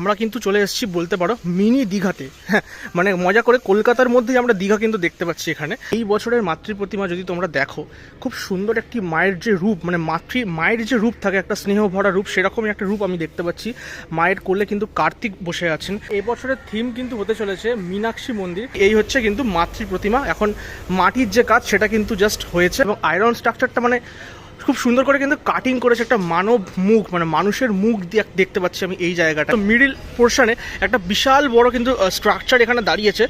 আমরা কিন্তু চলে এসেছি বলতে পারো মিনি দীঘাতে। হ্যাঁ মানে মজা করে কলকাতার মধ্যেই আমরা দীঘা কিন্তু দেখতে পাচ্ছি এখানে। এই বছরের মাতৃ প্রতিমা যদি তোমরা দেখো, খুব সুন্দর একটি মায়ের যে রূপ মানে মাতৃ, মায়ের যে রূপ থাকে, একটা স্নেহ ভরা রূপ, সেরকমই একটা রূপ আমি দেখতে পাচ্ছি। মায়ের কোলে কিন্তু কার্তিক বসে আছেন। এবছরের থিম কিন্তু হতে চলেছে মীনাক্ষী মন্দির। এই হচ্ছে কিন্তু মাতৃ প্রতিমা। এখন মাটির যে কাজ, সেটা কিন্তু জাস্ট হয়েছে এবং আয়রন স্ট্রাকচারটা মানে খুব সুন্দর করে কিন্তু কাটিং করেছে একটা মানব মুখ মানে মানুষের মুখ দিয়ে দেখতে পাচ্ছি আমি এই জায়গাটা। মিডিল পোর্শনে একটা বিশাল বড় কিন্তু স্ট্রাকচার এখানে দাঁড়িয়েছে।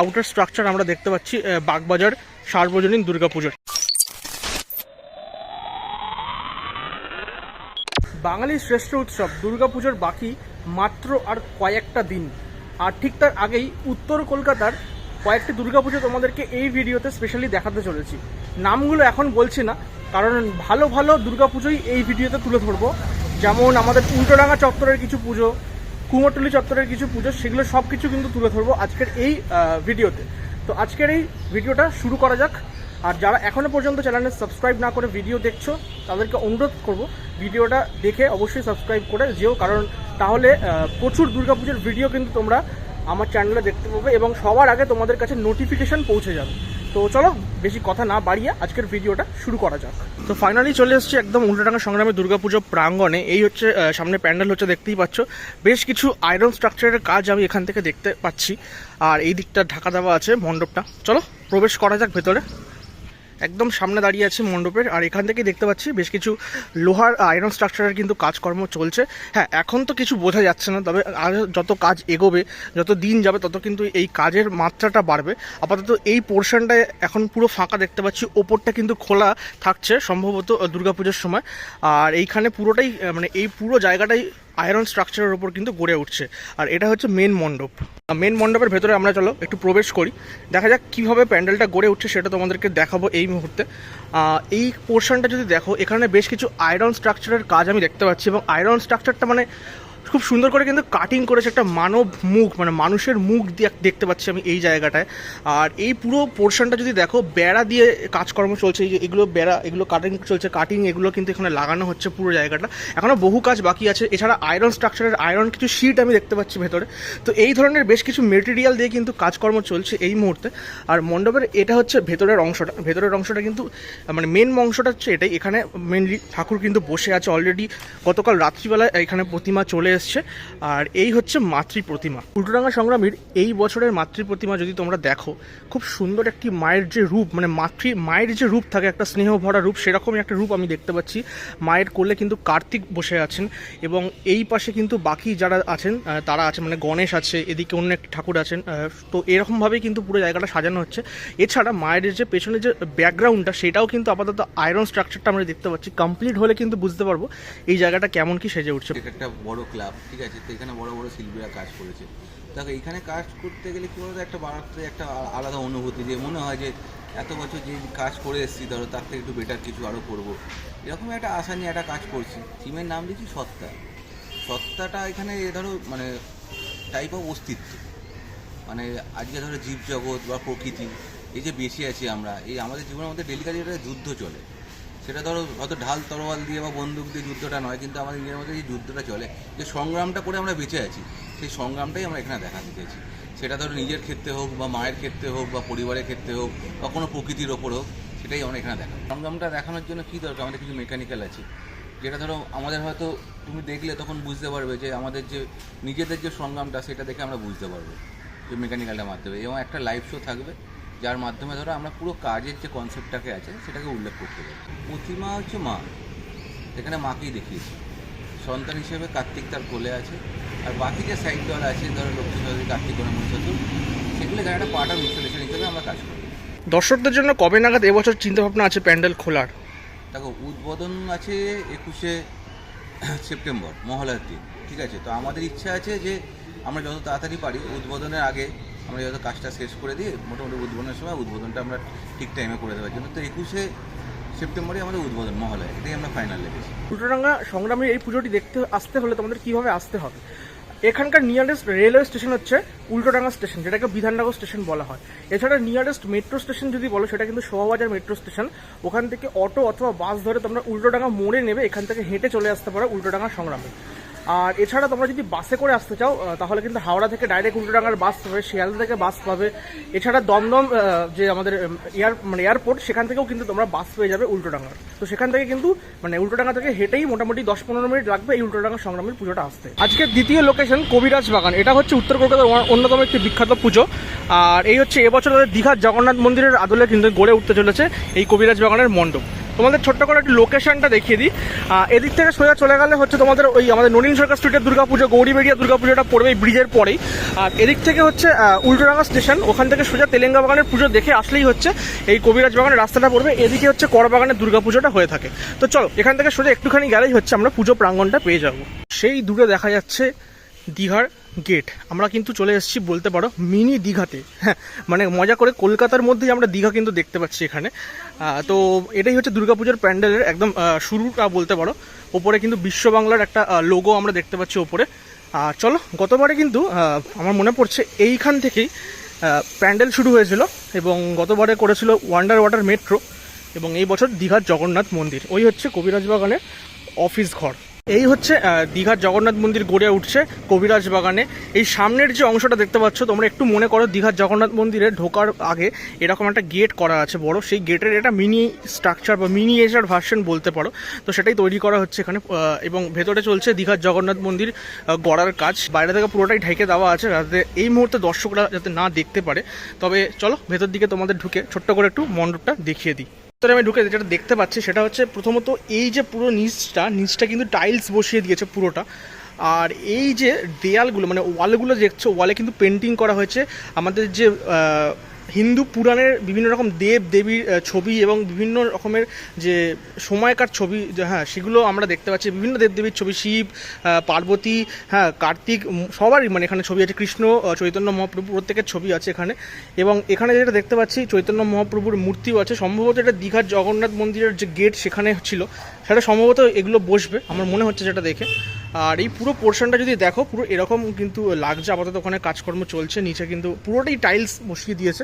আউটার স্ট্রাকচার আমরা দেখতে পাচ্ছি বাগবাজার, সার্বজনীন দুর্গাপুজোর। বাঙালির শ্রেষ্ঠ উৎসব দুর্গাপুজোর বাকি মাত্র আর কয়েকটা দিন। আর ঠিক তার আগেই উত্তর কলকাতার কয়েকটি দুর্গাপুজো তোমাদেরকে এই ভিডিওতে স্পেশালি দেখাতে চলেছি। নামগুলো এখন বলছি না কারণ ভালো ভালো দুর্গাপুজোই এই ভিডিওতে তুলে ধরবো। যেমন আমাদের উল্টোডাঙ্গা চত্বরের কিছু পুজো, কুমোরটুলি চত্বরের কিছু পুজো, সেগুলো সব কিছু কিন্তু তুলে ধরবো আজকের এই ভিডিওতে। তো আজকের এই ভিডিওটা শুরু করা যাক। আর যারা এখনও পর্যন্ত চ্যানেলে সাবস্ক্রাইব না করে ভিডিও দেখছ, তাদেরকে অনুরোধ করব ভিডিওটা দেখে অবশ্যই সাবস্ক্রাইব করে যেও, কারণ তাহলে প্রচুর দুর্গাপুজোর ভিডিও কিন্তু তোমরা আমার চ্যানেলে দেখতে পাবে এবং সবার আগে তোমাদের কাছে নোটিফিকেশন পৌঁছে যাবে। তো চলো, বেশি কথা না বাড়িয়ে আজকের ভিডিওটা শুরু করা যাক। তো ফাইনালি চলে এসেছি একদম উল্টোডাঙ্গা সংগ্রামে দুর্গাপুজো প্রাঙ্গণে। এই হচ্ছে সামনে প্যান্ডেল হচ্ছে, দেখতেই পাচ্ছ। বেশ কিছু আয়রন স্ট্রাকচারের কাজ আমি এখান থেকে দেখতে পাচ্ছি। আর এই দিকটা ঢাকা দেওয়া আছে মণ্ডপটা। চলো, প্রবেশ করা যাক ভেতরে। একদম সামনে দাঁড়িয়ে আছে মণ্ডপের, আর এখান থেকে দেখতে পাচ্ছি বেশ কিছু লোহার আয়রন স্ট্রাকচারের কিন্তু কাজকর্ম চলছে। হ্যাঁ এখন তো কিছু বোঝা যাচ্ছে না, তবে আর যত কাজ এগোবে, যত দিন যাবে, তত কিন্তু এই কাজের মাত্রাটা বাড়বে। আপাতত এই পোর্শনটায় এখন পুরো ফাঁকা দেখতে পাচ্ছি, ওপরটা কিন্তু খোলা থাকছে সম্ভবত দুর্গাপুজোর সময়। আর এইখানে পুরোটাই মানে এই পুরো জায়গাটাই আয়রন স্ট্রাকচারের ওপর কিন্তু গড়ে উঠছে। আর এটা হচ্ছে মেন মণ্ডপ। মেন মণ্ডপের ভেতরে আমরা চলো, একটু প্রবেশ করি। দেখা যাক কীভাবে প্যান্ডেলটা গড়ে উঠছে সেটা তোমাদেরকে দেখাবো এই মুহূর্তে। এই পোর্শনটা যদি দেখো, এখানে বেশ কিছু আয়রন স্ট্রাকচারের কাজ আমি দেখতে পাচ্ছি এবং আয়রন স্ট্রাকচারটা মানে খুব সুন্দর করে কিন্তু কাটিং করেছে একটা মানব মুখ মানে মানুষের মুখ দিয়ে দেখতে পাচ্ছি আমি এই জায়গাটায়। আর এই পুরো পোর্শনটা যদি দেখো, বেড়া দিয়ে কাজকর্ম চলছে, এই যে এগুলো বেড়া, এগুলো কাটিং চলছে কাটিং এগুলো কিন্তু এখানে লাগানো হচ্ছে পুরো জায়গাটা। এখনও বহু কাজ বাকি আছে, এছাড়া আয়রন স্ট্রাকচারের আয়রন কিছু শিট আমি দেখতে পাচ্ছি ভেতরে। তো এই ধরনের বেশ কিছু মেটেরিয়াল দিয়ে কিন্তু কাজকর্ম চলছে এই মুহূর্তে। আর মণ্ডপের এটা হচ্ছে ভেতরের অংশটা। ভেতরের অংশটা কিন্তু মানে মেন অংশটা হচ্ছে এটাই। এখানে মেনলি ঠাকুর কিন্তু বসে আছে অলরেডি গতকাল রাত্রিবেলায় এখানে প্রতিমা চলে এসছে। আর এই হচ্ছে মাতৃ প্রতিমা উল্টোডাঙ্গা সংগ্রামীর এই বছরের মাতৃ প্রতিমা যদি তোমরা দেখো, খুব সুন্দর একটি মায়ের যে রূপ মানে মাতৃ, মায়ের যে রূপ থাকে, একটা স্নেহ ভরা রূপ, সেরকমই একটা রূপ আমি দেখতে পাচ্ছি। মায়ের কোলে কিন্তু কার্তিক বসে আছেন এবং এই পাশে কিন্তু বাকি যারা আছেন তারা আছে মানে গণেশ আছে, এদিকে অন্য একটি ঠাকুর আছেন তো এরকমভাবেই কিন্তু পুরো জায়গাটা সাজানো হচ্ছে। এছাড়া মায়ের যে পেছনে যে ব্যাকগ্রাউন্ডটা, সেটাও কিন্তু আপাতত আয়রন স্ট্রাকচারটা আমরা দেখতে পাচ্ছি। কমপ্লিট হলে কিন্তু বুঝতে পারব এই জায়গাটা কেমন কি সেজে উঠছে। একটা বড় ক্লাব, ঠিক আছে? তো এখানে বড় বড় শিল্পীরা কাজ করেছে। দেখো, এখানে কাজ করতে গেলে কি বলতো, একটা বাড়াতে একটা আলাদা অনুভূতি যে মনে হয় যে, এত বছর যে কাজ করে এসেছি, ধরো তার থেকে একটু বেটার কিছু আরও করব। এরকম একটা আশা নিয়ে একটা কাজ করছি। থিমের নাম দিয়েছি সত্তা। সত্তাটা এখানে ধরো মানে টাইপ অফ অস্তিত্ব। মানে আজকে ধরো জীবজগৎ বা প্রকৃতি, এই যে বেঁচে আছি আমরা, এই আমাদের জীবনের মধ্যে ডেলিকালি একটা যুদ্ধ চলে। সেটা ধরো হয়তো ঢাল তরোয়াল দিয়ে বা বন্দুক দিয়ে যুদ্ধটা নয়, কিন্তু আমাদের নিজের মধ্যে যে যুদ্ধটা চলে। যে সংগ্রামটা করে আমরা বেঁচে আছি, সেই সংগ্রামটাই আমরা এখানে দেখাতে চেয়েছি সেটা ধরো নিজের ক্ষেত্রে হোক বা মায়ের ক্ষেত্রে হোক বা পরিবারের ক্ষেত্রে হোক বা কোনো প্রকৃতির ওপর হোক, সেটাই আমরা এখানে দেখা সংগ্রামটা দেখানোর জন্য কী দরকার? আমাদের কিছু মেকানিক্যাল আছে। যেটা ধরো আমাদের হয়তো তুমি দেখলে তখন বুঝতে পারবে যে আমাদের যে নিজেদের যে সংগ্রামটা, সেটা দেখে আমরা বুঝতে পারব যে মেকানিক্যালটার মাধ্যমে এবং একটা লাইভ শো থাকবে। যার মাধ্যমে ধরো আমরা পুরো কাজের যে কনসেপ্টটাকে আছে সেটাকে উল্লেখ করতে পারি। প্রতিমা হচ্ছে মা। এখানে মাকেই দেখিয়েছি। সন্তান হিসেবে কার্তিক তার কোলে আছে। আর বাকি যে সাইড দল আছে ধরো লক্ষ্মী কার্তিক গণেশ চতুর সেগুলো এখানে একটা পার্ট অফ ইনস্টলেশন হিসেবে আমরা কাজ করি। দর্শকদের জন্য কবে নাগাদ এবছর চিন্তাভাবনা আছে প্যান্ডেল খোলার? দেখো উদ্বোধন আছে একুশে সেপ্টেম্বর মহলার দিন। ঠিক আছে? তো আমাদের ইচ্ছা আছে যে আমরা যত তাড়াতাড়ি পারি উদ্বোধনের আগে আমরা যত কাজটা শেষ করে দিয়ে মোটামুটি উদ্বোধনের সময় উদ্বোধনটা আমরা ঠিক টাইমে করে দেওয়ার জন্য তো একুশে সেপ্টেম্বরে আমাদের উদ্বোধন মহলায় এটাই আমরা ফাইনাল লেগেছি উল্টোডাঙ্গা সংগ্রামী এই পুজোটি দেখতে, আসতে হলে তোমাদের কীভাবে আসতে হবে? এখানকার নিয়ারেস্ট রেলওয়ে স্টেশন হচ্ছে উল্টোডাঙ্গা স্টেশন যেটাকে বিধাননগর স্টেশন বলা হয়। এছাড়া নিয়ারেস্ট মেট্রো স্টেশন যদি বলো, সেটা কিন্তু শোভাবাজার মেট্রো স্টেশন ওখান থেকে অটো অথবা বাস ধরে তোমরা উল্টোডাঙ্গা মোড়ে নেবে, এখান থেকে হেঁটে চলে আসতে পারো উল্টোডাঙ্গা সংগ্রামে। আর এছাড়া তোমরা যদি বাসে করে আসতে চাও তাহলে কিন্তু হাওড়া থেকে ডাইরেক্ট উল্টোডাঙ্গার বাস পাবে শিয়ালদা থেকে বাস পাবে। এছাড়া দমদম যে আমাদের এয়ার মানে এয়ারপোর্ট সেখান থেকেও কিন্তু তোমরা বাস পেয়ে যাবে উল্টোডাঙ্গার। তো সেখান থেকে কিন্তু মানে উল্টোডাঙ্গা থেকে হেঁটেই মোটামুটি দশ পনেরো মিনিট লাগবে এই উল্টোডাঙ্গা সংগ্রামের পুজোটা আসতে। আজকের দ্বিতীয় লোকেশন কবিরাজ বাগান। এটা হচ্ছে উত্তর কলকাতার অন্যতম একটি বিখ্যাত পুজো। আর এই হচ্ছে এবছর দীঘার জগন্নাথ মন্দিরের আদলে কিন্তু গড়ে উঠতে চলেছে এই কবিরাজ বাগানের মণ্ডপ। তোমাদের ছোট্ট করে একটু লোকেশনটা দেখিয়ে দিই। এদিক থেকে সোজা চলে গেলে হচ্ছে তোমাদের ওই আমাদের ননীন সরকার স্ট্রিটের দুর্গাপুজো গৌরীবেড়িয়া দুর্গাপুজোটা পড়বে এই ব্রিজের পরেই। আর এদিক থেকে হচ্ছে উল্টোডাঙ্গা স্টেশন ওখান থেকে সোজা তেলেঙ্গা বাগানের পুজো দেখে আসলেই হচ্ছে এই কবিরাজ বাগানের রাস্তাটা পড়বে। এদিকে হচ্ছে করবাগানের দুর্গাপুজোটা হয়ে থাকে। তো চলো, এখান থেকে সোজা একটুখানি গেলেই হচ্ছে আমরা পুজো প্রাঙ্গণটা পেয়ে যাব। সেই দূরে দেখা যাচ্ছে দীঘার গেট আমরা কিন্তু চলে এসেছি বলতে পারো মিনি দীঘাতে। হ্যাঁ মানে মজা করে কলকাতার মধ্যেই আমরা দীঘা কিন্তু দেখতে পাচ্ছি এখানে। তো এটাই হচ্ছে দুর্গাপুজোর প্যান্ডেলের একদম শুরুটা বলতে পারো। ওপরে কিন্তু বিশ্ব বাংলার একটা লোগো আমরা দেখতে পাচ্ছি ওপরে। আর চলো, গতবারে কিন্তু আমার মনে পড়ছে এইখান থেকেই প্যান্ডেল শুরু হয়েছিল এবং গতবারে করেছিল ওয়ান্ডার ওয়াটার মেট্রো এবং এই বছর দীঘার জগন্নাথ মন্দির। ওই হচ্ছে কবিরাজ বাগানের অফিস ঘর। এই হচ্ছে দীঘার জগন্নাথ মন্দির গড়ে উঠছে কবিরাজ বাগানে। এই সামনের যে অংশটা দেখতে পাচ্ছ, তোমরা একটু মনে করো, দীঘার জগন্নাথ মন্দিরে ঢোকার আগে এরকম একটা গেট করা আছে বড়। সেই গেটের এটা মিনি স্ট্রাকচার বা মিনিয়েচার ভার্সন বলতে পারো। তো সেটাই তৈরি করা হচ্ছে এখানে এবং ভেতরে চলছে দীঘার জগন্নাথ মন্দির গড়ার কাজ। বাইরে থেকে পুরোটাই ঢেকে দেওয়া আছে যাতে এই মুহূর্তে দর্শকরা যাতে না দেখতে পারে। তবে চলো, ভেতর দিকে তোমাদের ঢুকে ছোট্ট করে একটু মণ্ডপটা দেখিয়ে দিই। ভিতরে আমি ঢুকে যেটা দেখতে পাচ্ছি সেটা হচ্ছে প্রথমত এই যে পুরো নিচটা নিচটা কিন্তু টাইলস বসিয়ে দিয়েছে পুরোটা। আর এই যে দেয়ালগুলো মানে ওয়ালগুলো দেখছ ওয়ালে কিন্তু পেন্টিং করা হয়েছে। আমাদের যে হিন্দু পুরাণের বিভিন্ন রকম দেব, দেবীর ছবি এবং বিভিন্ন রকমের যে সময়কার ছবি হ্যাঁ সেগুলো আমরা দেখতে পাচ্ছি। বিভিন্ন দেবদেবীর ছবি, শিব পার্বতী হ্যাঁ কার্তিক সবারই মানে এখানে ছবি আছে। কৃষ্ণ চৈতন্য মহাপ্রভু, প্রত্যেকের ছবি আছে এখানে। এবং এখানে যেটা দেখতে পাচ্ছি, চৈতন্য মহাপ্রভুর মূর্তিও আছে। সম্ভবত এটা দীঘার জগন্নাথ মন্দিরের যে গেট সেখানে ছিল। সেটা সম্ভবত এগুলো বসবে, আমার মনে হচ্ছে যেটা দেখে। আর এই পুরো পোর্শনটা যদি দেখো, পুরো এরকম কিন্তু লাগছে, আপাতত ওখানে কাজকর্ম চলছে, নিচে কিন্তু পুরোটাই টাইলস বসিয়ে দিয়েছে।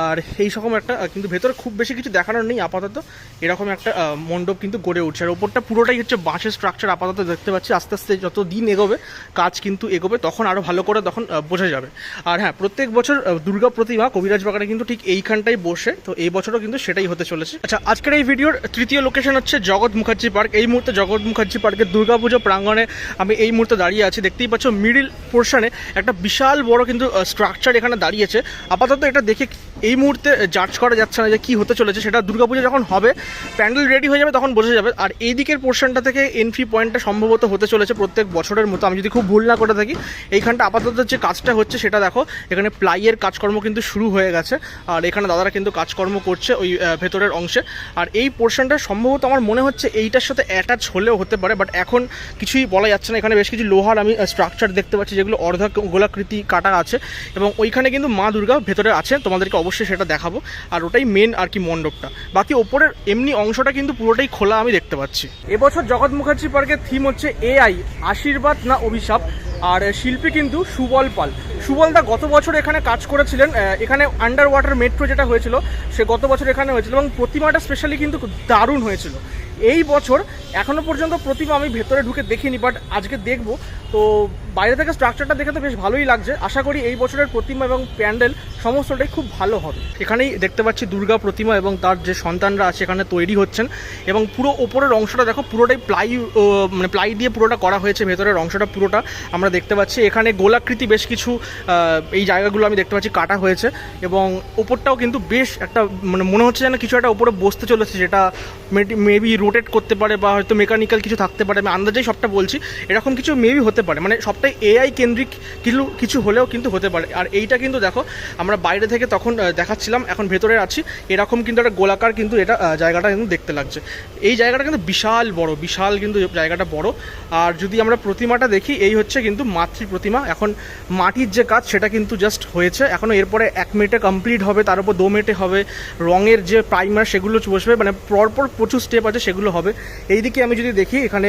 আর এই রকম একটা কিন্তু ভেতরে খুব বেশি কিছু দেখানোর নেই, আপাতত এরকম একটা মণ্ডপ কিন্তু গড়ে উঠছে। আর ওপরটা পুরোটাই হচ্ছে বাঁশের স্ট্রাকচার আপাতত দেখতে পাচ্ছি, আস্তে আস্তে যত দিন এগোবে, কাজ কিন্তু এগোবে, তখন আরও ভালো করে তখন বোঝা যাবে। আর হ্যাঁ প্রত্যেক বছর দুর্গা প্রতিমা কবিরাজ বাগানে কিন্তু ঠিক এইখানটাই বসে, তো এই বছরও কিন্তু সেটাই হতে চলেছে। আচ্ছা আজকের এই ভিডিওর তৃতীয় লোকেশন হচ্ছে জগৎ মুখার্জি পার্ক। এই মুহূর্তে জগৎ মুখার্জি পার্কের দুর্গাপুজো প্রাঙ্গণে আমি এই মুহূর্তে দাঁড়িয়ে আছি। দেখতেই পাচ্ছ মিডিল পোর্শনে একটা বিশাল বড় কিন্তু স্ট্রাকচার এখানে দাঁড়িয়েছে। আপাতত এটা দেখে এই মুহূর্তে জাজ করা যাচ্ছে না যে কি হতে চলেছে, সেটা দুর্গাপুজো যখন হবে, প্যান্ডেল রেডি হয়ে যাবে তখন বোঝা যাবে। আর এই দিকের পোর্শনটা থেকে এন্ট্রি পয়েন্টটা সম্ভবত হতে চলেছে প্রত্যেক বছরের মতো। আমি যদি খুব ভুল না করে থাকি, এইখানটা আপাতত যে কাজটা হচ্ছে সেটা দেখো, এখানে প্লাইয়ের কাজকর্ম কিন্তু শুরু হয়ে গেছে। আর এখানে দাদারা কিন্তু কাজকর্ম করছে ওই ভেতরের অংশে। আর এই পোর্শনটা সম্ভবত আমার মনে হচ্ছে এইটার সাথে অ্যাটাচ হলেও হতে পারে বাট এখন কিছুই বলা যাচ্ছে না। এখানে বেশ কিছু লোহার আমি স্ট্রাকচার দেখতে পাচ্ছি, যেগুলো অর্ধ গোলাকৃতি কাটা আছে। এবং ওইখানে কিন্তু মা দুর্গা ভেতরে আছে। তোমাদেরকে অবশ্যই সেটা দেখাবো। আর ওটাই মেন আর কি মণ্ডপটা। বাকি ওপরের এমনি অংশটা কিন্তু পুরোটাই খোলা আমি দেখতে পাচ্ছি। এবছর জগৎ মুখার্জি পার্কের থিম হচ্ছে এআই আশীর্বাদ না অভিশাপ? আর শিল্পী কিন্তু সুবল পাল। সুবলদা গত বছর এখানে কাজ করেছিলেন এখানে আন্ডার ওয়াটার মেট্রো যেটা হয়েছিল, সে গত বছর এখানে হয়েছিল এবং প্রতিমাটা স্পেশালি কিন্তু দারুণ হয়েছিল। এই বছর এখনও পর্যন্ত প্রতিমা আমি ভেতরে ঢুকে দেখিনি বাট আজকে দেখব। তো বাইরে থেকে স্ট্রাকচারটা দেখে তো বেশ ভালোই লাগছে। আশা করি এই বছরের প্রতিমা এবং প্যান্ডেল সমস্তটাই খুব ভালো হবে। এখানেই দেখতে পাচ্ছি দুর্গা প্রতিমা এবং তার যে সন্তানরা আছে এখানে তৈরি হচ্ছেন এবং পুরো ওপরের অংশটা দেখো, পুরোটাই প্লাই মানে প্লাই দিয়ে পুরোটা করা হয়েছে, ভেতরের অংশটা পুরোটা আমরা দেখতে পাচ্ছি। এখানে গোলাকৃতি বেশ কিছু এই জায়গাগুলো আমি দেখতে পাচ্ছি কাটা হয়েছে এবং ওপরটাও কিন্তু বেশ একটা মানে মনে হচ্ছে যেন কিছু একটা ওপরে বসতে চলেছে, যেটা মেবি রোটেট করতে পারে বা হয়তো মেকানিক্যাল কিছু থাকতে পারে। আমি আন্দাজেই সবটা বলছি। এরকম কিছু মেবি হতে পারে। মানে সবটাই এআই কেন্দ্রিক কিছু কিছু হলেও কিন্তু হতে পারে। আর এইটা কিন্তু দেখো, আমরা বাইরে থেকে তখন দেখাচ্ছিলাম, এখন ভেতরে আছি। এরকম কিন্তু একটা গোলাকার কিন্তু এটা জায়গাটা কিন্তু দেখতে লাগছে। এই জায়গাটা কিন্তু বিশাল বড়, বিশাল কিন্তু জায়গাটা বড়। আর যদি আমরা প্রতিমাটা দেখি, এই হচ্ছে কিন্তু মাতৃ প্রতিমা। এখন মাটির যে কাজ, সেটা কিন্তু জাস্ট হয়েছে। এখনও এরপরে এক মিনিটে কমপ্লিট হবে, তার উপর দু মিনিটে হবে। রঙের যে প্রাইমার সেগুলো বসবে। মানে পরপর প্রচুর স্টেপ আছে, সেগুলো হবে। এইদিকে আমি যদি দেখি, এখানে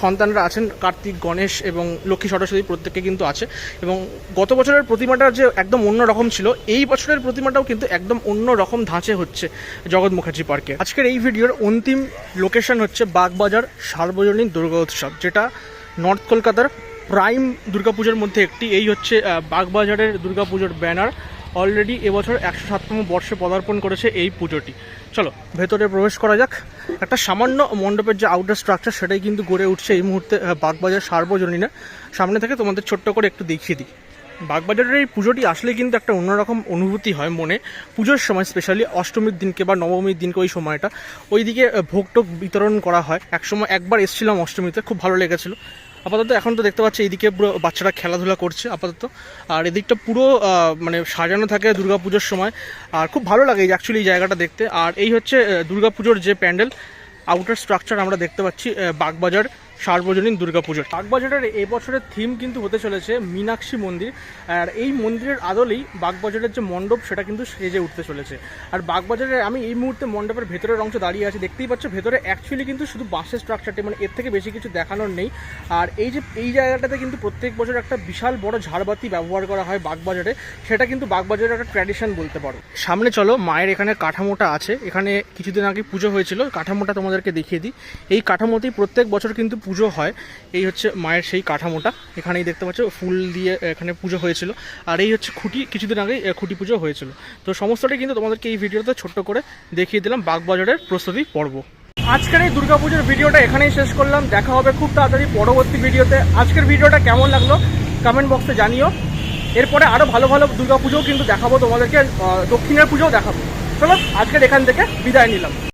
সন্তানরা আছেন, কার্তিক, গণেশ এবং লক্ষ্মী সরস্বতী প্রত্যেকে কিন্তু আছে। এবং গত বছরের প্রতিমাটা যে একদম অন্য রকম ছিল, এই বছরের প্রতিমাটাও কিন্তু একদম অন্য রকম ধাঁচে হচ্ছে জগৎ মুখার্জি পার্কে। আজকের এই ভিডিওর অন্তিম লোকেশন হচ্ছে বাগবাজার সার্বজনীন দুর্গা উৎসব, যেটা নর্থ কলকাতার প্রাইম দুর্গাপুজোর মধ্যে একটি। এই হচ্ছে বাগবাজারের দুর্গাপুজোর ব্যানার। অলরেডি এবছর একশো সাততম বর্ষে পদার্পণ করেছে এই পুজোটি। চলো, ভেতরে প্রবেশ করা যাক। একটা সামান্য মণ্ডপের যে আউটার স্ট্রাকচার সেটাই কিন্তু গড়ে উঠছে এই মুহূর্তে বাগবাজার সার্বজনীনে। সামনে থেকে তোমাদের ছোট্ট করে একটু দেখিয়ে দিই। বাগবাজারের এই পুজোটি আসলে কিন্তু একটা অন্যরকম অনুভূতি হয় মনে। পুজোর সময় স্পেশালি অষ্টমীর দিনকে বা নবমীর দিনকে ওই সময়টা, ওইদিকে ভোগ টোক বিতরণ করা হয়। একসময় একবার এসেছিলাম অষ্টমীতে, খুব ভালো লেগেছিল। আপাতত এখন তো দেখতে পাচ্ছি এইদিকে পুরো বাচ্চারা খেলাধুলা করছে আপাতত। আর এদিকটা পুরো মানে সাজানো থাকে দুর্গাপুজোর সময়। আর খুব ভালো লাগে অ্যাকচুয়ালি এই জায়গাটা দেখতে। আর এই হচ্ছে দুর্গাপুজোর যে প্যান্ডেল আউটার স্ট্রাকচার আমরা দেখতে পাচ্ছি বাগবাজার। সার্বজনীন দুর্গাপুজোর। বাগবাজারের এই বছরের থিম কিন্তু হতে চলেছে মীনাক্ষী মন্দির। আর এই মন্দিরের আদলেই বাগবাজারের যে মণ্ডপ, সেটা কিন্তু সেজে উঠতে চলেছে। আর বাগবাজারে আমি এই মুহূর্তে মণ্ডপের ভেতরের অংশ দাঁড়িয়ে আছি। দেখতেই পাচ্ছ, ভেতরে অ্যাকচুয়ালি কিন্তু শুধু বাসের স্ট্রাকচারটি মানে এর থেকে বেশি কিছু দেখানোর নেই। আর এই যে, এই জায়গাটাতে কিন্তু প্রত্যেক বছর একটা বিশাল বড় ঝাড়বাতি ব্যবহার করা হয় বাগবাজারে। সেটা কিন্তু বাগবাজারের একটা ট্র্যাডিশন বলতে পারো। সামনে চলো, মায়ের এখানে কাঠামোটা আছে। এখানে কিছুদিন আগে পুজো হয়েছিল। কাঠামোটা তোমাদেরকে দেখিয়ে দিই। এই কাঠামোতেই প্রত্যেক বছর কিন্তু পুজো হয়। এই হচ্ছে মায়ের সেই কাঠামোটা। এখানেই দেখতে পাচ্ছ, ফুল দিয়ে এখানে পুজো হয়েছিল। আর এই হচ্ছে খুঁটি, কিছুদিন আগেই খুঁটি পুজো হয়েছিল। তো সমস্তটাই কিন্তু তোমাদেরকে এই ভিডিওতে ছোট্ট করে দেখিয়ে দিলাম বাগবাজারের প্রস্তুতি পর্ব। আজকের এই দুর্গাপুজোর ভিডিওটা এখানেই শেষ করলাম। দেখা হবে খুব তাড়াতাড়ি পরবর্তী ভিডিওতে। আজকের ভিডিওটা কেমন লাগল কমেন্ট বক্সে জানিও। এরপরে আরও ভালো ভালো দুর্গাপুজোও কিন্তু দেখাবো তোমাদেরকে। দক্ষিণের পুজোও দেখাবো। চলো, আজকের এখান থেকে বিদায় নিলাম।